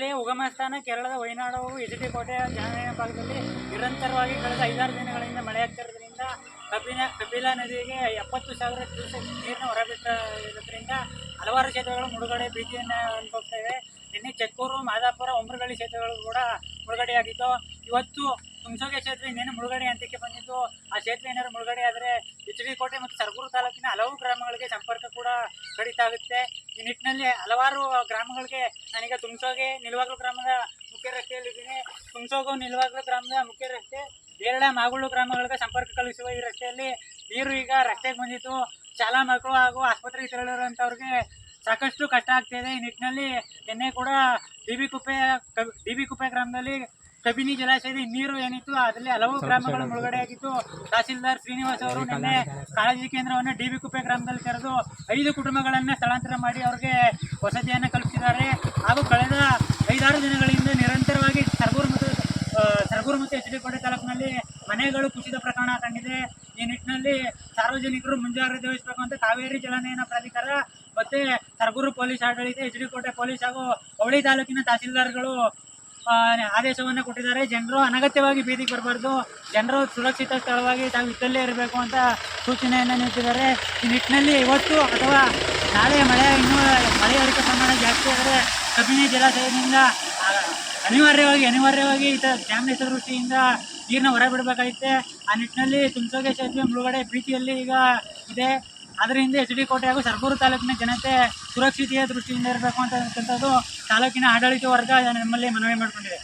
ಜಿಲ್ಲೆಯ ಉಗಮ ಸ್ಥಾನ ಕೇರಳದ ವಯನಾಡು ಡಿ ಕೋಟೆಯ ಜನನೆಯ ಭಾಗದಲ್ಲಿ ನಿರಂತರವಾಗಿ ಕಳೆದ ಐದಾರು ದಿನಗಳಿಂದ ಮಳೆಯಾಗ್ತಿರೋದ್ರಿಂದ ಕಬ್ಬಿನ ಕಪಿಲಾ ನದಿಗೆ ಎಪ್ಪತ್ತು ಸಾವಿರ ಕ್ಯೂಸೆಕ್ ನೀರನ್ನು ಹೊರಬಿಟ್ಟಿರೋದ್ರಿಂದ ಹಲವಾರು ಕ್ಷೇತ್ರಗಳು ಮುಳುಗಡೆ, ಭೀತಿಯನ್ನು ಅನುಭವಿಸ್ತೇವೆ ನಿನ್ನೆ ಚಕ್ಕೂರು, ಮಾದಾಪುರ ಒಮ್ರಗಳಿ ಕ್ಷೇತ್ರಗಳು ಕೂಡ ಮುಳುಗಡೆಯಾಗಿತ್ತು ಇವತ್ತು ಹುಣಸೋಗೆ ಕ್ಷೇತ್ರ ಇನ್ನೇನು ಮುಳುಗಡೆ ಹಂತಕ್ಕೆ ಬಂದಿದ್ದು, ಆ ಕ್ಷೇತ್ರ ಏನಾದ್ರು ಮುಳುಗಡೆ ಆದರೆ ಮತ್ತು ತಾಲೂಕಿನ ಹಲವು ಗ್ರಾಮಗಳಿಗೆ ಸಂಪರ್ಕ ಕೂಡ ಕಡಿತ ಆಗುತ್ತೆ. ಈ ನಿಟ್ಟಿನಲ್ಲಿ ಹಲವಾರು ಗ್ರಾಮಗಳಿಗೆ ನಾನೀಗ ತುಮಸೋಗೆ ನಿಲ್ವಾಗ್ಲು ಗ್ರಾಮದ ಮುಖ್ಯ ರಸ್ತೆಯಲ್ಲಿದ್ದೀನಿ. ತುಮಸೋಗು ನಿಲ್ವಾಗ್ಲು ಗ್ರಾಮದ ಮುಖ್ಯ ರಸ್ತೆ ಬೇರಳ ಮಾಗುಳ್ಳು ಗ್ರಾಮಗಳಿಗೆ ಸಂಪರ್ಕ ಕಲಿಸುವ ಈ ರಸ್ತೆಯಲ್ಲಿ ನೀರು ಈಗ ರಸ್ತೆಗೆ ಬಂದಿತ್ತು. ಶಾಲಾ ಮಕ್ಕಳು ಹಾಗೂ ಆಸ್ಪತ್ರೆಗೆ ತೆರಳಿರುವಂಥವ್ರಿಗೆ ಸಾಕಷ್ಟು ಕಷ್ಟ ಆಗ್ತಿದೆ ಈ ನಿಟ್ಟಿನಲ್ಲಿ ನಿನ್ನೆ ಕೂಡ D B Kuppe D B Kuppe ಗ್ರಾಮದಲ್ಲಿ ಕಬಿನಿ ಜಲಾಶಯದ ನೀರು ಏನಿತ್ತು ಅದರಲ್ಲಿ ಹಲವು ಗ್ರಾಮಗಳು ಮುಳುಗಡೆ ಆಗಿತ್ತು. ತಹಸೀಲ್ದಾರ್ ಶ್ರೀನಿವಾಸ್ ಅವರು ನಿನ್ನೆ ಕಾಳಜಿ ಕೇಂದ್ರವನ್ನು ಡಿ ಬಿ ಕುಪ್ಪೆ ಗ್ರಾಮದಲ್ಲಿ ತೆರೆದು ಐದು ಕುಟುಂಬಗಳನ್ನು ಸ್ಥಳಾಂತರ ಮಾಡಿ ಅವರಿಗೆ ವಸತಿಯನ್ನು ಕಲ್ಪಿಸಿದ್ದಾರೆ. ಹಾಗೂ ಕಳೆದ ಐದಾರು ದಿನಗಳಿಂದ ನಿರಂತರವಾಗಿ ಸರ್ಗೂರು ಮತ್ತು ಸರ್ಗೂರು ಮತ್ತು ಎಚ್ ಡಿ ಕೋಟೆ ತಾಲೂಕಿನಲ್ಲಿ ಮನೆಗಳು ಕುಸಿದ ಪ್ರಕರಣ ಕಂಡಿದೆ. ಈ ನಿಟ್ಟಿನಲ್ಲಿ ಸಾರ್ವಜನಿಕರು ಮುಂಜಾಗ್ರತೆ ವಹಿಸಬೇಕು ಅಂತ ಕಾವೇರಿ ಜಲಾನಯನ ಪ್ರಾಧಿಕಾರ ಮತ್ತೆ ಸರ್ಗೂರು ಪೊಲೀಸ್ ಆಡಳಿತ ಎಚ್ ಡಿ ಕೋಟೆ ಪೊಲೀಸ್ ಹಾಗೂ ಅವಳಿ ತಾಲೂಕಿನ ತಹಸೀಲ್ದಾರ್ಗಳು ಆದೇಶವನ್ನು ಕೊಟ್ಟಿದ್ದಾರೆ. ಜನರು ಅನಗತ್ಯವಾಗಿ ಬೀದಿಗೆ ಬರಬಾರ್ದು. ಜನರು ಸುರಕ್ಷಿತ ಸ್ಥಳವಾಗಿ ತಾವು ಇದ್ದಲ್ಲೇ ಇರಬೇಕು ಅಂತ ಸೂಚನೆಯನ್ನು ನೀಡ್ತಿದ್ದಾರೆ. ಈ ನಿಟ್ಟಿನಲ್ಲಿ ಇವತ್ತು ಅಥವಾ ನಾಳೆ ಮಳೆ, ಇನ್ನೂ ಮಳೆ ಹರಿಕೆ ಪ್ರಮಾಣ ಜಾಸ್ತಿ ಆದರೆ ಕಬಿನಿ ಜಲಾಶಯದಿಂದ ಅನಿವಾರ್ಯವಾಗಿ ಅನಿವಾರ್ಯವಾಗಿ ಈ ಥರ ಡ್ಯಾಮ್ ಹಿತದೃಷ್ಟಿಯಿಂದ ನೀರನ್ನ ಹೊರಬಿಡಬೇಕಾಗುತ್ತೆ. ಆ ನಿಟ್ಟಿನಲ್ಲಿ ತುಮಸೋಗೆ ಸೇತುವೆ ಮುಳುಗಡೆ ಪ್ರೀತಿಯಲ್ಲಿ ಈಗ ಇದೆ. ಅದರಿಂದ ಎಚ್ ಡಿ ಕೋಟೆ ಹಾಗೂ ಸರ್ಗೂರು ತಾಲೂಕಿನ ಜನತೆ ಸುರಕ್ಷತೆಯ ದೃಷ್ಟಿಯಿಂದ ಇರಬೇಕು ಅಂತಕ್ಕಂಥದ್ದು ತಾಲೂಕಿನ ಆಡಳಿತ ವರ್ಗ ನಮ್ಮಲ್ಲಿ ಮನವಿ ಮಾಡಿಕೊಂಡಿದೆ.